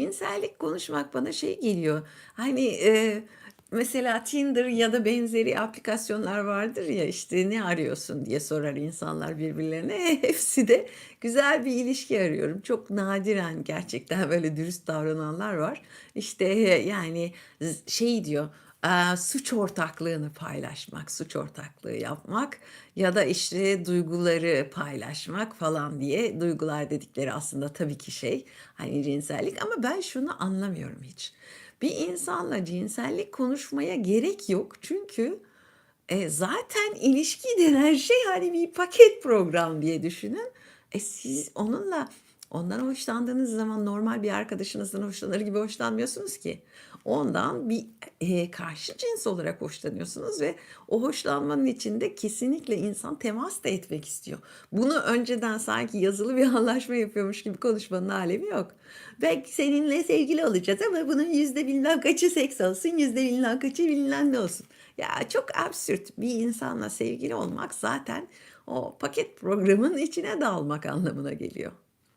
Cinsellik konuşmak bana şey geliyor, hani, eee, mesela Tinder ya da benzeri aplikasyonlar vardır ya, işte, "Ne arıyorsun?" diye sorar insanlar birbirlerine. Hepsi de güzel bir ilişki arıyorum. Çok nadiren gerçekten böyle dürüst davrananlar var. İşte, yani, z şey diyor, aaa, suç ortaklığını paylaşmak, suç ortaklığı yapmak ya da, işte, duyguları paylaşmak falan diye. Duygular dedikleri aslında tabii ki şey, hani, cinsellik ama ben şunu anlamıyorum hiç. Bir insanla cinsellik konuşmaya gerek yok. Çünkü, eee, zaten ilişki denen şey, hani, bir paket program diye düşünün. E, siz onunla ondan hoşlandığınız zaman normal bir arkadaşınızdan hoşlanır gibi hoşlanmıyorsunuz ki. Ondan bir, eee, karşı cins olarak hoşlanıyorsunuz ve o hoşlanmanın içinde kesinlikle insan temas da etmek istiyor. Bunu önceden sanki yazılı bir anlaşma yapıyormuş gibi konuşmanın alemi yok. "Belki seninle sevgili olacağız ama bunun yüzde bilmem kaçı seks olsun, yüzde bilmem kaçı bilmem ne olsun." Ya, çok absürt. Bir insanla sevgili olmak zaten o paket programın içine dalmak anlamına geliyor.